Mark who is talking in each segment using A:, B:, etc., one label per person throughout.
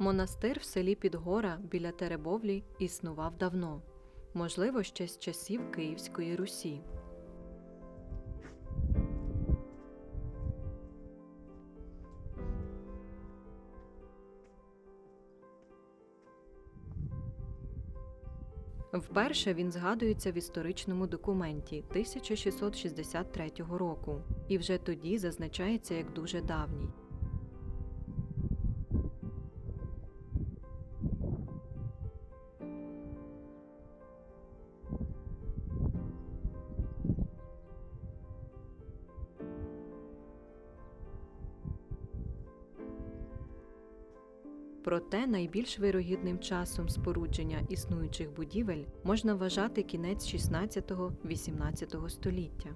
A: Монастир в селі Підгора біля Теребовлі існував давно, можливо, ще з часів Київської Русі. Вперше він згадується в історичному документі 1663 року, і вже тоді зазначається як дуже давній. Проте найбільш вирогідним часом спорудження існуючих будівель можна вважати кінець 16-18 століття.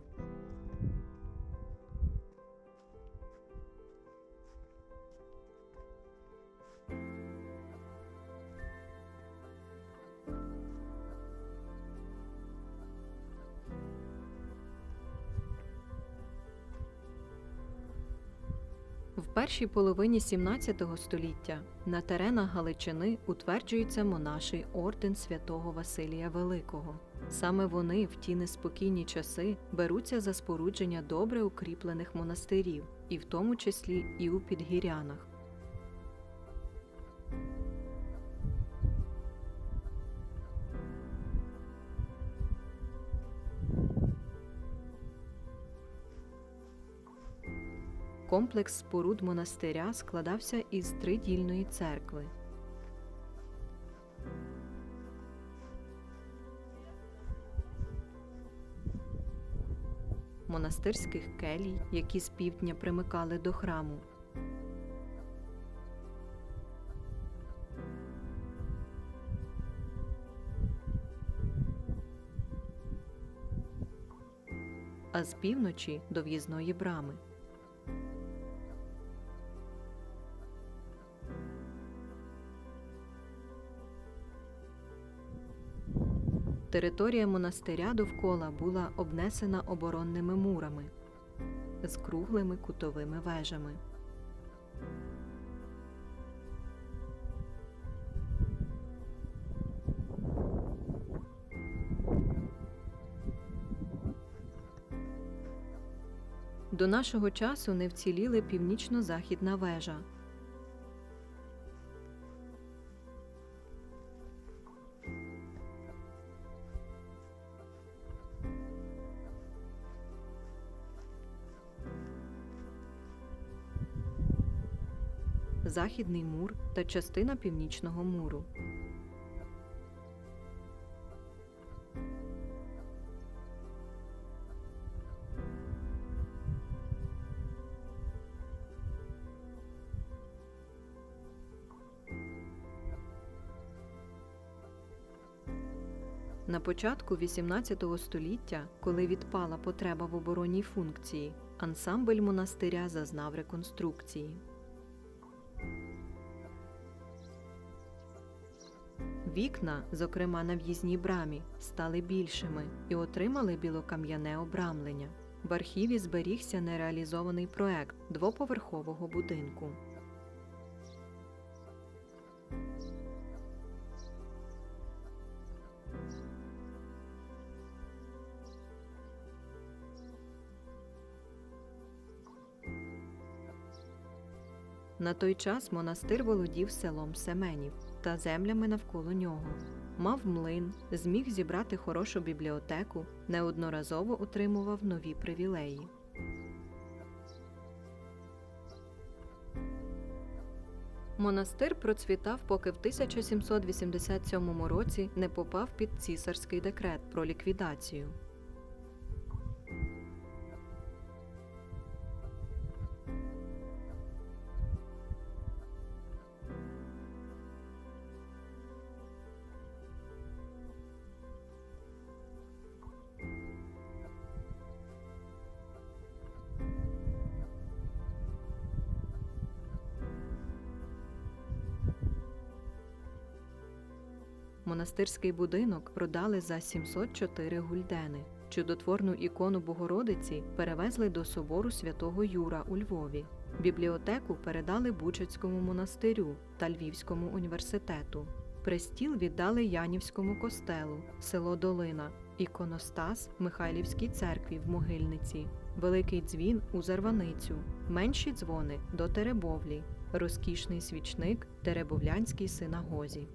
A: Першій половині 17 століття на теренах Галичини утверджується монаший орден святого Василія Великого. Саме вони в ті неспокійні часи беруться за спорудження добре укріплених монастирів, і в тому числі і у Підгірянах. Комплекс споруд монастиря складався із тридільної церкви. Монастирських келій, які з півдня примикали до храму, а з півночі до в'їзної брами. Територія монастиря довкола була обнесена оборонними мурами з круглими кутовими вежами. До нашого часу не вціліли північно-західна вежа, західний мур та частина північного муру. На початку XVIII століття, коли відпала потреба в оборонній функції, ансамбль монастиря зазнав реконструкції. Вікна, зокрема на в'їзній брамі, стали більшими і отримали білокам'яне обрамлення. В архіві зберігся нереалізований проект двоповерхового будинку. На той час монастир володів селом Семенів та землями навколо нього. Мав млин, зміг зібрати хорошу бібліотеку, неодноразово отримував нові привілеї. Монастир процвітав, поки в 1787 році не попав під цісарський декрет про ліквідацію. Монастирський будинок продали за 704 гульдени. Чудотворну ікону Богородиці перевезли до собору святого Юра у Львові. Бібліотеку передали Бучацькому монастирю та Львівському університету. Престіл віддали Янівському костелу, село Долина, іконостас Михайлівській церкві в Могильниці, великий дзвін у Зарваницю, менші дзвони до Теребовлі, розкішний свічник Теребовлянській синагозі.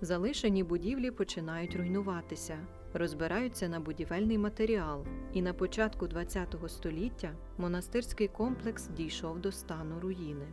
A: Залишені будівлі починають руйнуватися, розбираються на будівельний матеріал, і на початку ХХ століття монастирський комплекс дійшов до стану руїни.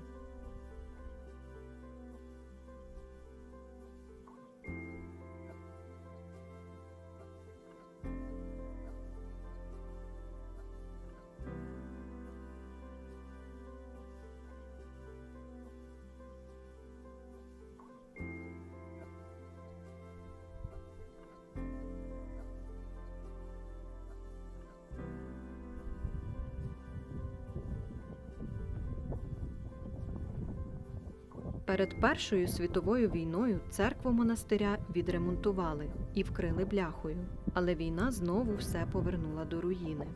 A: Перед Першою світовою війною церкву монастиря відремонтували і вкрили бляхою, але війна знову все повернула до руїни.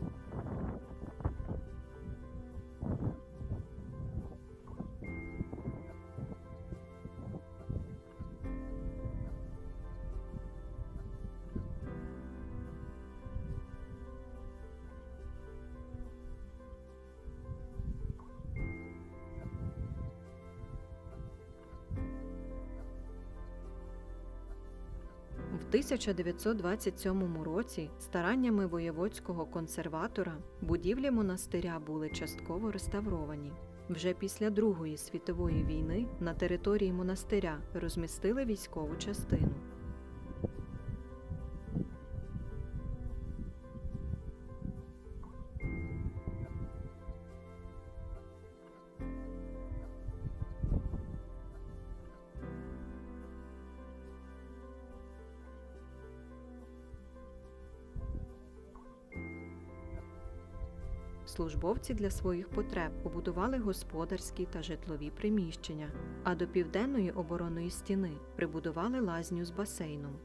A: 1927 році стараннями воєводського консерватора будівлі монастиря були частково реставровані. Вже після Другої світової війни на території монастиря розмістили військову частину. Службовці для своїх потреб побудували господарські та житлові приміщення, а до південної оборонної стіни прибудували лазню з басейном.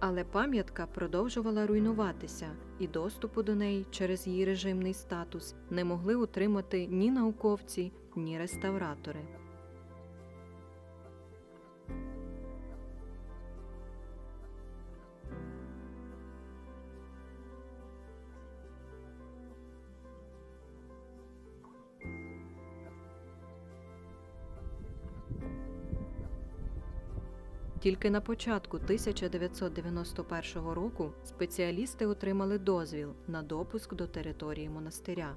A: Але пам'ятка продовжувала руйнуватися, і доступу до неї через її режимний статус не могли утримати ні науковці, ні реставратори. Тільки на початку 1991 року спеціалісти отримали дозвіл на допуск до території монастиря.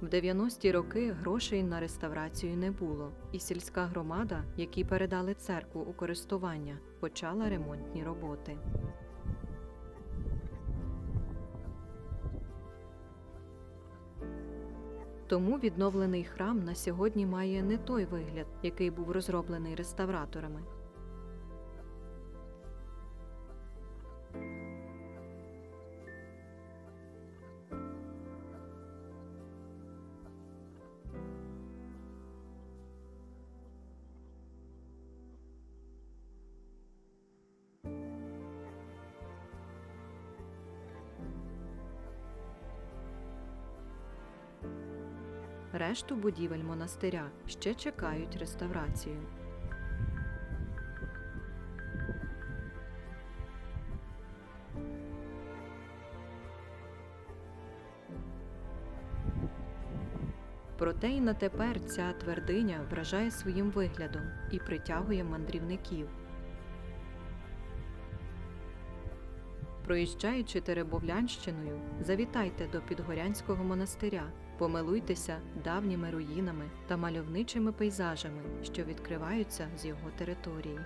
A: В 90-ті роки грошей на реставрацію не було, і сільська громада, якій передали церкву у користування, почала ремонтні роботи. Тому відновлений храм на сьогодні має не той вигляд, який був розроблений реставраторами. Решту будівель монастиря ще чекають реставрацію. Проте й на тепер ця твердиня вражає своїм виглядом і притягує мандрівників. Проїжджаючи Теребовлянщиною, завітайте до Підгорянського монастиря, помилуйтеся давніми руїнами та мальовничими пейзажами, що відкриваються з його території.